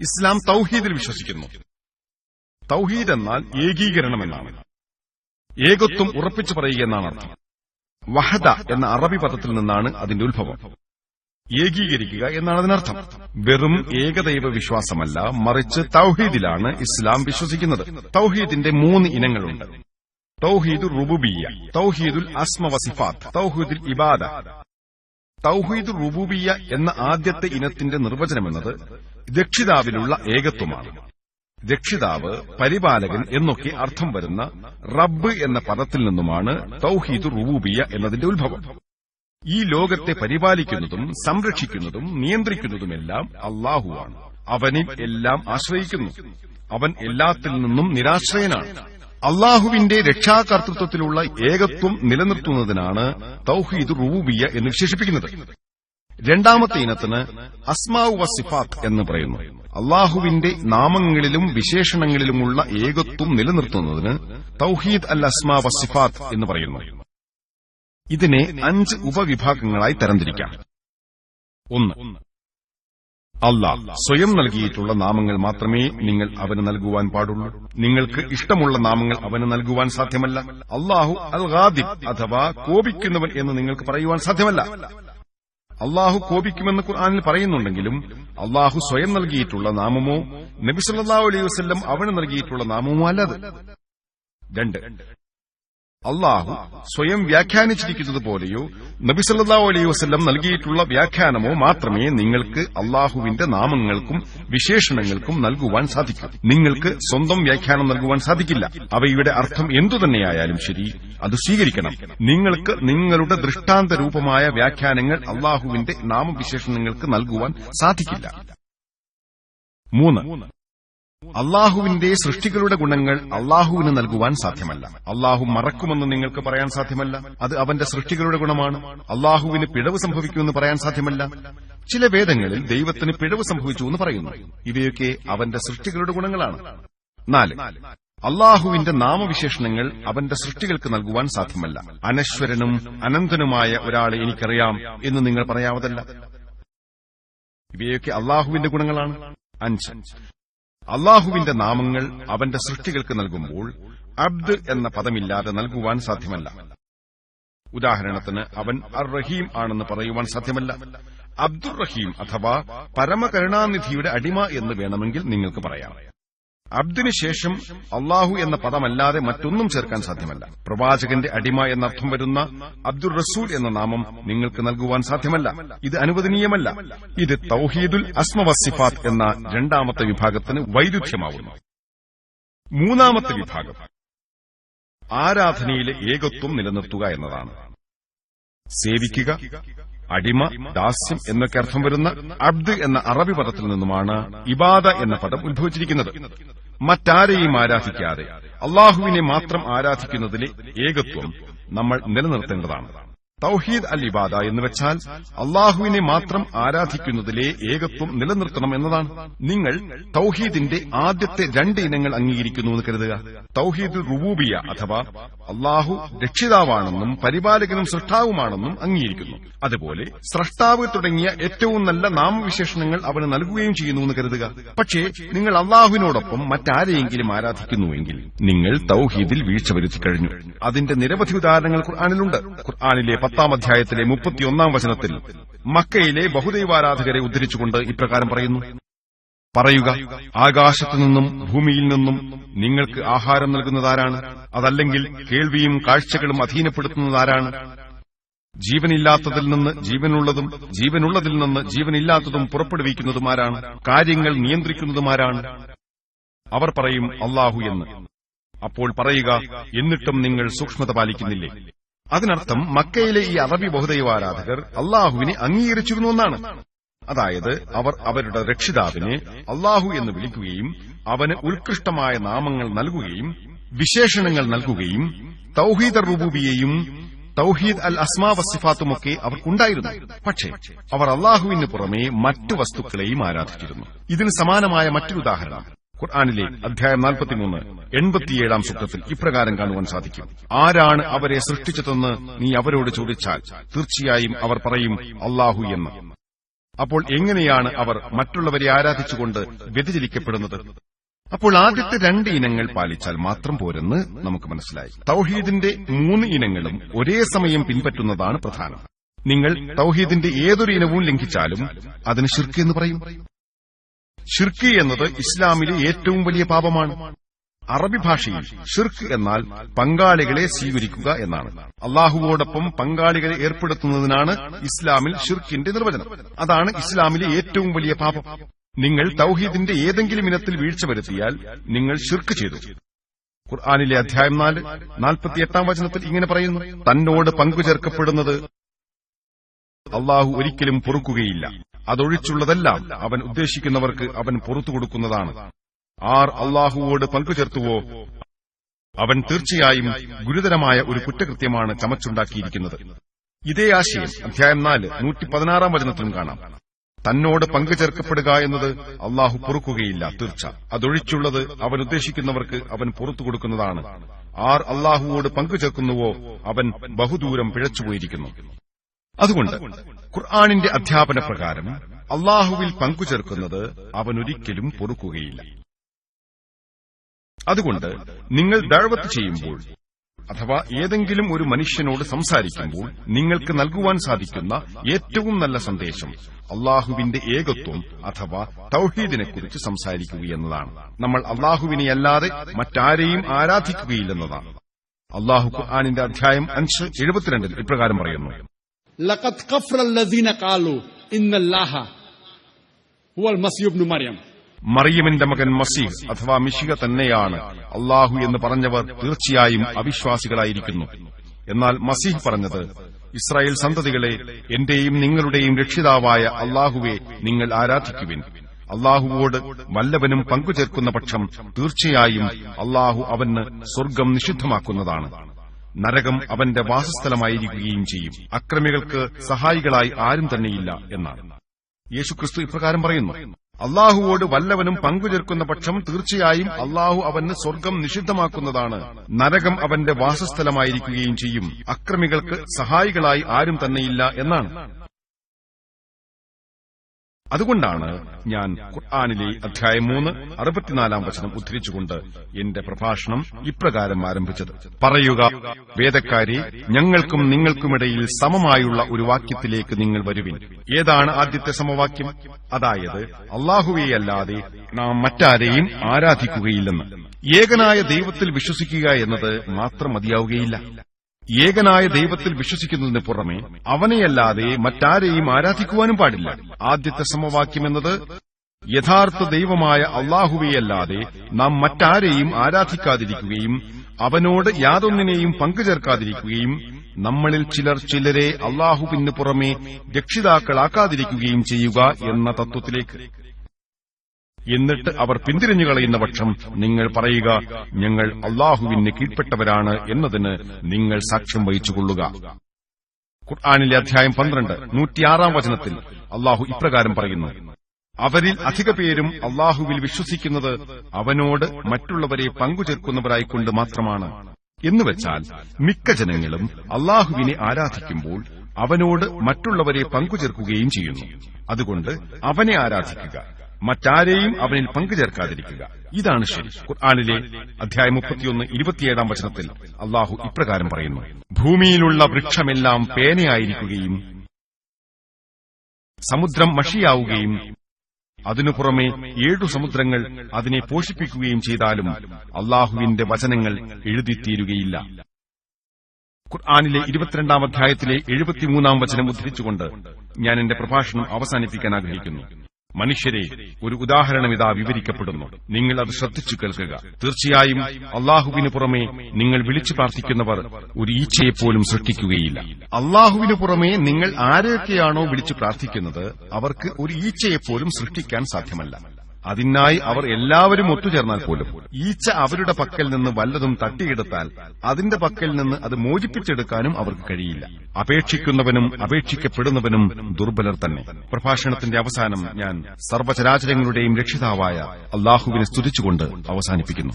ഇസ്ലാം തൗഹീദിൽ വിശ്വസിക്കുന്നു. തൗഹീദ് എന്നാൽ ഏകീകരണം എന്നാണ് ഏകത്വം ഉറപ്പിച്ചു പറയുക എന്നാണ് അർത്ഥം. വഹദ എന്ന അറബി പദത്തിൽ നിന്നാണ് അതിന്റെ ഉത്ഭവം. ഏകീകരിക്കുക എന്നാണ് അതിനർത്ഥം. വെറും ഏകദൈവ വിശ്വാസമല്ല മറിച്ച് തൗഹീദിലാണ് ഇസ്ലാം വിശ്വസിക്കുന്നത്. തൗഹീദിന്റെ മൂന്ന് ഇനങ്ങളുണ്ട്. തൗഹീദുൽ റുബുബിയ തൗഹീദുൽ അസ്മ വസിഫാത്ത് തൗഹീദുൽ ഇബാദ. തൗഹീദ് റുബൂബിയ എന്ന ആദ്യത്തെ ഇനത്തിന്റെ നിർവചനമെന്നത് രക്ഷിതാവിലുള്ള ഏകത്വമാണ്. രക്ഷിതാവ് പരിപാലകൻ എന്നൊക്കെ അർത്ഥം വരുന്ന റബ്ബ് എന്ന പദത്തിൽ നിന്നുമാണ് തൗഹീദ് റുബൂബിയ എന്നതിന്റെ ഉത്ഭവം. ഈ ലോകത്തെ പരിപാലിക്കുന്നതും സംരക്ഷിക്കുന്നതും നിയന്ത്രിക്കുന്നതുമെല്ലാം അള്ളാഹുവാണ് അവനിൽ എല്ലാം ആശ്രയിക്കുന്നു. അവൻ എല്ലാത്തിൽ നിന്നും നിരാശ്രയനാണ്. അള്ളാഹുവിന്റെ രക്ഷാകർത്തൃത്വത്തിലുള്ള ഏകത്വം നിലനിർത്തുന്നതിനാണ് തൗഹീദ് റൂബിയ എന്ന് വിശേഷിപ്പിക്കുന്നത്. രണ്ടാമത്തെ ഇനത്തിന് അസ്മാവ് വസിഫാത്ത് എന്ന് പറയുന്നു. അള്ളാഹുവിന്റെ നാമങ്ങളിലും വിശേഷണങ്ങളിലുമുള്ള ഏകത്വം നിലനിർത്തുന്നതിന് തൗഹീദ് അൽ അസ്മാ വസിഫാത്ത് എന്ന് പറയുന്നു. ഇതിനെ അഞ്ച് ഉപവിഭാഗങ്ങളായി തരംതിരിക്കാം. ഒന്ന് അള്ളാഹ് സ്വയം നൽകിയിട്ടുള്ള നാമങ്ങൾ മാത്രമേ നിങ്ങൾ അവന് നൽകുവാൻ പാടുള്ളൂ. നിങ്ങൾക്ക് ഇഷ്ടമുള്ള നാമങ്ങൾ അവന് നൽകുവാൻ സാധ്യമല്ല. അള്ളാഹു അൽ ഖാദിബ് അഥവാ കോപിക്കുന്നവൻ എന്ന് നിങ്ങൾക്ക് പറയുവാൻ സാധ്യമല്ല. അള്ളാഹു കോപിക്കുമെന്ന് ഖുർആാനിൽ പറയുന്നുണ്ടെങ്കിലും അള്ളാഹു സ്വയം നൽകിയിട്ടുള്ള നാമമോ നബിസല്ലാ അലൈഹി അവന് നൽകിയിട്ടുള്ള നാമമോ അല്ലത് രണ്ട്. അള്ളാഹു സ്വയം വ്യാഖ്യാനിച്ചിരിക്കുന്നത് പോലെയോ നബിസല്ലാ അലൈഹി വസ്ല്ലം നൽകിയിട്ടുള്ള വ്യാഖ്യാനമോ മാത്രമേ നിങ്ങൾക്ക് അള്ളാഹുവിന്റെ നാമങ്ങൾക്കും വിശേഷണങ്ങൾക്കും നൽകുവാൻ സാധിക്കൂ. നിങ്ങൾക്ക് സ്വന്തം വ്യാഖ്യാനം നൽകുവാൻ സാധിക്കില്ല. അവയുടെ അർത്ഥം എന്തുതന്നെയായാലും ശരി അത് സ്വീകരിക്കണം. നിങ്ങൾക്ക് നിങ്ങളുടെ ദൃഷ്ടാന്ത രൂപമായ വ്യാഖ്യാനങ്ങൾ അള്ളാഹുവിന്റെ നാമവിശേഷണങ്ങൾക്ക് നൽകുവാൻ സാധിക്കില്ല. മൂന്ന് അള്ളാഹുവിന്റെ സൃഷ്ടികളുടെ ഗുണങ്ങൾ അള്ളാഹുവിന് നൽകുവാൻ സാധ്യമല്ല. അള്ളാഹു മറക്കുമെന്ന് നിങ്ങൾക്ക് പറയാൻ സാധ്യമല്ല. അത് അവന്റെ സൃഷ്ടികളുടെ ഗുണമാണ്. അള്ളാഹുവിന് പിഴവ് സംഭവിക്കുമെന്ന് പറയാൻ സാധ്യമല്ല. ചില വേദങ്ങളിൽ ദൈവത്തിന് പിഴവ് സംഭവിച്ചു എന്ന് പറയുന്നു. ഇവയൊക്കെ അവന്റെ സൃഷ്ടികളുടെ ഗുണങ്ങളാണ്. നാല്. അള്ളാഹുവിന്റെ നാമവിശേഷണങ്ങൾ അവന്റെ സൃഷ്ടികൾക്ക് നൽകുവാൻ സാധ്യമല്ല. അനശ്വരനും അനന്തനുമായ ഒരാളെ എനിക്കറിയാം എന്ന് നിങ്ങൾ പറയാവതല്ല. ഇവയൊക്കെ അള്ളാഹുവിന്റെ ഗുണങ്ങളാണ്. അഞ്ച്. അള്ളാഹുവിന്റെ നാമങ്ങൾ അവന്റെ സൃഷ്ടികൾക്ക് നൽകുമ്പോൾ അബ്ദ് എന്ന പദമില്ലാതെ നൽകുവാൻ സാധ്യമല്ല. ഉദാഹരണത്തിന് അവൻ അർ റഹീം ആണെന്ന് പറയുവാൻ സാധ്യമല്ല. അബ്ദുറഹീം അഥവാ പരമകരുണാനിധിയുടെ അടിമ എന്ന് വേണമെങ്കിൽ നിങ്ങൾക്ക് പറയാം. അബ്ദിന് ശേഷം അള്ളാഹു എന്ന പദമല്ലാതെ മറ്റൊന്നും ചേർക്കാൻ സാധ്യമല്ല. പ്രവാചകന്റെ അടിമ എന്നർത്ഥം വരുന്ന അബ്ദുൾ റസൂൽ എന്ന നാമം നിങ്ങൾക്ക് നൽകുവാൻ സാധ്യമല്ല. ഇത് അനുവദനീയമല്ല. ഇത് തൌഹീദുൽ അസ്മവസിഫാത്ത് എന്ന രണ്ടാമത്തെ വിഭാഗത്തിന് വൈരുദ്ധ്യമാവുന്നു. മൂന്നാമത്തെ വിഭാഗം ആരാധനയിലെ ഏകത്വം നിലനിർത്തുക എന്നതാണ്. സേവിക്കുക അടിമ ദാസ്യം എന്നൊക്കെ അർത്ഥം വരുന്ന അബ്ദ് എന്ന അറബി പദത്തിൽ നിന്നുമാണ് ഇബാദ എന്ന പദം ഉത്ഭവിച്ചിരിക്കുന്നത്. മറ്റാരെയും ആരാധിക്കാതെ അള്ളാഹുവിനെ മാത്രം ആരാധിക്കുന്നതിലെ ഏകത്വം നമ്മൾ നിലനിർത്തേണ്ടതാണ്. തൌഹീദ് അൽ ഇബാദ എന്ന് വെച്ചാൽ അള്ളാഹുവിനെ മാത്രം ആരാധിക്കുന്നതിലെ ഏകത്വം നിലനിർത്തണം എന്നതാണ്. നിങ്ങൾ തൗഹീദിന്റെ ആദ്യത്തെ രണ്ട് ഇനങ്ങൾ അംഗീകരിക്കുന്നു എന്ന് കരുതുക. തൗഹീദ് റുബൂബിയ അഥവാ അള്ളാഹു രക്ഷിതാവാണെന്നും പരിപാലകനും സൃഷ്ടാവുമാണെന്നും അംഗീകരിക്കുന്നു. അതുപോലെ സ്രഷ്ടാവ് തുടങ്ങിയ ഏറ്റവും നല്ല നാമവിശേഷണങ്ങൾ അവന് നൽകുകയും ചെയ്യുന്നു എന്ന് കരുതുക. പക്ഷേ നിങ്ങൾ അള്ളാഹുവിനോടൊപ്പം മറ്റാരെയെങ്കിലും ആരാധിക്കുന്നുവെങ്കിൽ നിങ്ങൾ തൗഹീദിൽ വീഴ്ച വരുത്തി കഴിഞ്ഞു. അതിന്റെ നിരവധി ഉദാഹരണങ്ങൾ ഖുർആാനിലുണ്ട്. ഖുർആാനിലെ പത്താം അധ്യായത്തിലെ മുപ്പത്തിയൊന്നാം വചനത്തിൽ മക്കയിലെ ബഹുദൈവാരാധകരെ ഉദ്ധരിച്ചുകൊണ്ട് ഇപ്രകാരം പറയുന്നു. പറയുക ആകാശത്തു നിന്നും ഭൂമിയിൽ നിന്നും നിങ്ങൾക്ക് ആഹാരം നൽകുന്നതാരാണ്? അതല്ലെങ്കിൽ കേൾവിയും കാഴ്ചകളും അധീനപ്പെടുത്തുന്നതാരാണ്? ജീവനില്ലാത്തതിൽ നിന്ന് ജീവനുള്ളതും ജീവനുള്ളതിൽ നിന്ന് ജീവനില്ലാത്തതും പുറപ്പെടുവിക്കുന്നതുമാരാണ്? കാര്യങ്ങൾ നിയന്ത്രിക്കുന്നതുമാരാണ്? അവർ പറയും അള്ളാഹു എന്ന്. അപ്പോൾ പറയുക എന്നിട്ടും നിങ്ങൾ സൂക്ഷ്മത പാലിക്കുന്നില്ലേ? അതിനർത്ഥം മക്കയിലെ ഈ അറബി ബഹുദൈവാരാധകർ അള്ളാഹുവിനെ അംഗീകരിച്ചിരുന്നു എന്നാണ്. അതായത് അവർ അവരുടെ രക്ഷിതാവിനെ അള്ളാഹു എന്ന് വിളിക്കുകയും അവന് ഉത്കൃഷ്ടമായ നാമങ്ങൾ നൽകുകയും വിശേഷണങ്ങൾ നൽകുകയും തൌഹീദ് റുബൂബിയെയും തൌഹീദ് അൽ അസ്മാ വസിഫാത്തുമൊക്കെ അവർക്കുണ്ടായിരുന്നു. പക്ഷേ അവർ അള്ളാഹുവിന് പുറമെ മറ്റു വസ്തുക്കളെയും ആരാധിച്ചിരുന്നു. ഇതിന് സമാനമായ മറ്റൊരു ഉദാഹരണം. ഖുർആാനിലെ അധ്യായം നാൽപ്പത്തിമൂന്ന് എൺപത്തിയേഴാം സൂക്തത്തിൽ ഇപ്രകാരം കാണുവാൻ സാധിക്കും. ആരാണ് അവരെ സൃഷ്ടിച്ചതെന്ന് നീ അവരോട് ചോദിച്ചാൽ തീർച്ചയായും അവർ പറയും അള്ളാഹു എന്ന്. അപ്പോൾ എങ്ങനെയാണ് അവർ മറ്റുള്ളവരെ ആരാധിച്ചുകൊണ്ട് വ്യതിചലിക്കപ്പെടുന്നത്? അപ്പോൾ ആദ്യത്തെ രണ്ട് ഇനങ്ങൾ പാലിച്ചാൽ മാത്രം പോരെന്ന് നമുക്ക് മനസ്സിലായി. തൗഹീദിന്റെ മൂന്ന് ഇനങ്ങളും ഒരേ സമയം പിൻപറ്റുന്നതാണ് പ്രധാനം. നിങ്ങൾ തൗഹീദിന്റെ ഏതൊരു ഇനവും ലംഘിച്ചാലും അതിന് ഷിർക്ക് എന്ന് പറയും. ഷിർക്ക് എന്നത് ഇസ്ലാമിലെ ഏറ്റവും വലിയ പാപമാണ്. അറബി ഭാഷയിൽ ഷിർക്ക് എന്നാൽ പങ്കാളികളെ സ്വീകരിക്കുക എന്നാണ്. അള്ളാഹുവോടൊപ്പം പങ്കാളികളെ ഏർപ്പെടുത്തുന്നതിനാണ് ഇസ്ലാമിൽ ഷിർക്കിന്റെ നിർവചനം. അതാണ് ഇസ്ലാമിലെ ഏറ്റവും വലിയ പാപം. നിങ്ങൾ തൗഹീദിന്റെ ഏതെങ്കിലും ഇനത്തിൽ വീഴ്ച വരുത്തിയാൽ നിങ്ങൾ ഷിർക്ക് ചെയ്തു. ഖുർആാനിലെ അധ്യായം നാല് നാൽപ്പത്തിയെട്ടാം വചനത്തിൽ ഇങ്ങനെ പറയുന്നു. തന്നോട് പങ്കുചേർക്കപ്പെടുന്നത് അള്ളാഹു ഒരിക്കലും പൊറുക്കുകയില്ല. അതൊഴിച്ചുള്ളതെല്ലാം അവൻ ഉദ്ദേശിക്കുന്നവർക്ക് അവൻ പുറത്തു കൊടുക്കുന്നതാണ്. ആർ അള്ളാഹുവോട് പങ്കുചേർത്തുവോ അവൻ തീർച്ചയായും ഗുരുതരമായ ഒരു കുറ്റകൃത്യമാണ് ചമച്ചുണ്ടാക്കിയിരിക്കുന്നത്. ഇതേ ആശയം അധ്യായം നാല് നൂറ്റി പതിനാറാം വചനത്തിലും കാണാം. തന്നോട് പങ്കുചേർക്കപ്പെടുക എന്നത് അള്ളാഹു പൊറുക്കുകയില്ല തീർച്ച. അതൊഴിച്ചുള്ളത് അവൻ ഉദ്ദേശിക്കുന്നവർക്ക് അവൻ പുറത്തു കൊടുക്കുന്നതാണ്. ആർ അള്ളാഹുവോട് പങ്കുചേർക്കുന്നുവോ അവൻ ബഹുദൂരം പിഴച്ചുപോയിരിക്കുന്നു. അതുകൊണ്ട് ഖുർആാനിന്റെ അധ്യാപന പ്രകാരം അള്ളാഹുവിൽ പങ്കുചേർക്കുന്നത് അവനൊരിക്കലും പൊറുക്കുകയില്ല. അതുകൊണ്ട് നിങ്ങൾ ദഴവത്ത് ചെയ്യുമ്പോൾ അഥവാ ഏതെങ്കിലും ഒരു മനുഷ്യനോട് സംസാരിക്കുമ്പോൾ നിങ്ങൾക്ക് നൽകുവാൻ സാധിക്കുന്ന ഏറ്റവും നല്ല സന്ദേശം അള്ളാഹുവിന്റെ ഏകത്വം അഥവാ തൌഹീദിനെക്കുറിച്ച് സംസാരിക്കുകയെന്നതാണ് നമ്മൾ അള്ളാഹുവിനെയല്ലാതെ മറ്റാരെയും ആരാധിക്കുകയില്ലെന്നതാണ്. അള്ളാഹു ഖുർആാനിന്റെ അധ്യായം അഞ്ച് എഴുപത്തിരണ്ടിൽ ഇപ്രകാരം പറയുന്നു. Laqad kafra allazina qalu innallaha huwal Masih Ibnu Mariyam മറിയമിന്റെ മകൻ മസീഹ് അഥവാ മിഷിക തന്നെയാണ്. അള്ളാഹു എന്ന് പറഞ്ഞവർ തീർച്ചയായും അവിശ്വാസികളായിരിക്കുന്നു. എന്നാൽ മസീഹ് പറഞ്ഞത് ഇസ്രായേൽ സന്തതികളെ എന്റെയും നിങ്ങളുടെയും രക്ഷിതാവായ അള്ളാഹുവെ നിങ്ങൾ ആരാധിക്കുവിൻ. അള്ളാഹുവോട് വല്ലവനും പങ്കുചേർക്കുന്ന പക്ഷം തീർച്ചയായും അള്ളാഹു അവന് സ്വർഗം നിഷിദ്ധമാക്കുന്നതാണ്. നരകം അവന്റെ വാസസ്ഥലമായിരിക്കുകയും ചെയ്യും. അക്രമികൾക്ക് സഹായികളായി ആരും തന്നെയില്ല എന്നാണ്. യേശുക്രിസ്തു ഇപ്രകാരം പറയുന്നു അള്ളാഹുവോട് വല്ലവനും പങ്കുചേർക്കുന്ന പക്ഷം തീർച്ചയായും അള്ളാഹു അവന് സ്വർഗം നിഷിദ്ധമാക്കുന്നതാണ്. നരകം അവന്റെ വാസസ്ഥലമായിരിക്കുകയും ചെയ്യും. അക്രമികൾക്ക് സഹായികളായി ആരും തന്നെയില്ല എന്നാണ്. അതുകൊണ്ടാണ് ഞാൻ ഖുർആാനിലെ അധ്യായം മൂന്ന് അറുപത്തിനാലാം വചനം ഉദ്ധരിച്ചുകൊണ്ട് എന്റെ പ്രഭാഷണം ഇപ്രകാരം ആരംഭിച്ചത്. പറയുക വേദക്കാരി ഞങ്ങൾക്കും നിങ്ങൾക്കുമിടയിൽ സമമായുള്ള ഒരു വാക്യത്തിലേക്ക് നിങ്ങൾ വരുവിൻ. ഏതാണ് ആദ്യത്തെ സമവാക്യം? അതായത് അള്ളാഹുവെയല്ലാതെ നാം മറ്റാരെയും ആരാധിക്കുകയില്ലെന്ന്. ഏകനായ ദൈവത്തിൽ വിശ്വസിക്കുക എന്നത് മാത്രം മതിയാവുകയില്ല. ഏകനായ ദൈവത്തിൽ വിശ്വസിക്കുന്നതിന് പുറമെ അവനെയല്ലാതെ മറ്റാരെയും ആരാധിക്കുവാനും പാടില്ല. ആദ്യത്തെ സമവാക്യം എന്നത് യഥാർത്ഥ ദൈവമായ അള്ളാഹുവെയല്ലാതെ നാം മറ്റാരെയും ആരാധിക്കാതിരിക്കുകയും അവനോട് യാതൊന്നിനെയും പങ്കുചേർക്കാതിരിക്കുകയും നമ്മളിൽ ചിലർ ചിലരെ അള്ളാഹുവിന് പുറമെ രക്ഷിതാക്കളാക്കാതിരിക്കുകയും ചെയ്യുക എന്ന തത്വത്തിലേക്ക്. എന്നിട്ട് അവർ പിന്തിരിഞ്ഞു കളയുന്ന പക്ഷം നിങ്ങൾ പറയുക ഞങ്ങൾ അള്ളാഹുവിന് കീഴ്പ്പെട്ടവരാണ് എന്നതിന് നിങ്ങൾ സാക്ഷ്യം വഹിച്ചുകൊള്ളുക. ഖുർആാനിലെ അധ്യായം പന്ത്രണ്ട് നൂറ്റിയാറാം വചനത്തിൽ അള്ളാഹു ഇപ്രകാരം പറയുന്നു. അവരിൽ അധിക പേരും അള്ളാഹുവിൽ വിശ്വസിക്കുന്നത് അവനോട് മറ്റുള്ളവരെ പങ്കുചേർക്കുന്നവരായിക്കൊണ്ട് മാത്രമാണ്. എന്നുവച്ചാൽ മിക്ക ജനങ്ങളും അള്ളാഹുവിനെ ആരാധിക്കുമ്പോൾ അവനോട് മറ്റുള്ളവരെ പങ്കുചേർക്കുകയും ചെയ്യുന്നു. അതുകൊണ്ട് അവനെ ആരാധിക്കുക. മറ്റാരെയും അവനിൽ പങ്കുചേർക്കാതിരിക്കുക. ഇതാണ് ശരി. ഖുർആാനിലെ അധ്യായം മുപ്പത്തിയൊന്ന് ഇരുപത്തിയേഴാം വചനത്തിൽ അള്ളാഹു ഇപ്രകാരം പറയുന്നു. ഭൂമിയിലുള്ള വൃക്ഷമെല്ലാം പേനയായിരിക്കുകയും സമുദ്രം മഷിയാവുകയും അതിനു പുറമെ ഏഴു സമുദ്രങ്ങൾ അതിനെ പോഷിപ്പിക്കുകയും ചെയ്താലും അള്ളാഹുവിന്റെ വചനങ്ങൾ എഴുതിത്തീരുകയില്ല. ഖുർആാനിലെ ഇരുപത്തിരണ്ടാം അധ്യായത്തിലെ എഴുപത്തിമൂന്നാം വചനം ഉദ്ധരിച്ചുകൊണ്ട് ഞാൻ എന്റെ പ്രഭാഷണം അവസാനിപ്പിക്കാൻ ആഗ്രഹിക്കുന്നു. മനുഷ്യരെ ഒരു ഉദാഹരണം ഇതാ വിവരിക്കപ്പെടുന്നു. നിങ്ങൾ അത് ശ്രദ്ധിച്ചു കേൾക്കുക. തീർച്ചയായും അള്ളാഹുവിന് പുറമെ നിങ്ങൾ വിളിച്ചു പ്രാർത്ഥിക്കുന്നവർ ഒരു ഈച്ചയെപ്പോലും സൃഷ്ടിക്കുകയില്ല. അള്ളാഹുവിന് പുറമെ നിങ്ങൾ ആരെയൊക്കെയാണോ വിളിച്ചു പ്രാർത്ഥിക്കുന്നത് അവർക്ക് ഒരു ഈച്ചയെപ്പോലും സൃഷ്ടിക്കാൻ സാധ്യമല്ല. അതിനായി അവർ എല്ലാവരും ഒത്തുചേർന്നാൽ പോലും ഈച്ച അവരുടെ പക്കൽ നിന്ന് വല്ലതും തട്ടിയെടുത്താൽ അതിന്റെ പക്കൽ നിന്ന് അത് മോചിപ്പിച്ചെടുക്കാനും അവർക്ക് കഴിയില്ല. അപേക്ഷിക്കുന്നവനും അപേക്ഷിക്കപ്പെടുന്നവനും ദുർബലർ തന്നെ. പ്രഭാഷണത്തിന്റെ അവസാനം ഞാൻ സർവചരാചരങ്ങളുടെയും രക്ഷിതാവായ അള്ളാഹുവിനെ സ്തുതിച്ചുകൊണ്ട് അവസാനിപ്പിക്കുന്നു.